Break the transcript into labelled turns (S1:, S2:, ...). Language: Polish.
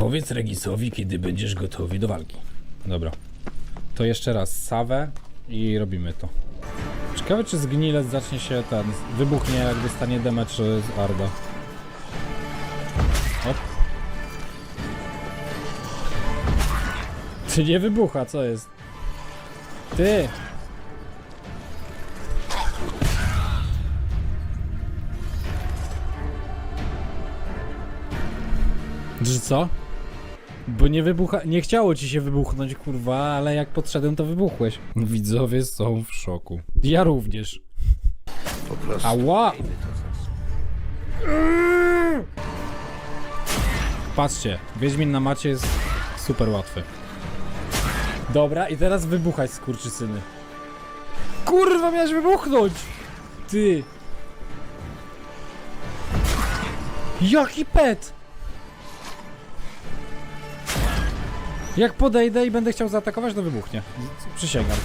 S1: Powiedz Regisowi, kiedy będziesz gotowy do walki. Dobra. To jeszcze raz sawę i robimy to. Ciekawe, czy zgnilec zacznie się ten. Wybuchnie, jak dostanie damage z Arda. Op. Ty nie wybucha, co jest? Ty! Że co? Bo nie wybucha... Nie chciało ci się wybuchnąć, kurwa, ale jak podszedłem, to wybuchłeś. Widzowie są w szoku. Ja również.
S2: Po prostu.
S1: Ała! Patrzcie, Wiedźmin na macie jest super łatwy. Dobra, i teraz wybuchać, skurczysyny. Kurwa, miałeś wybuchnąć! Ty! Jaki pet! Jak podejdę i będę chciał zaatakować, to wybuchnie. Przysięgam.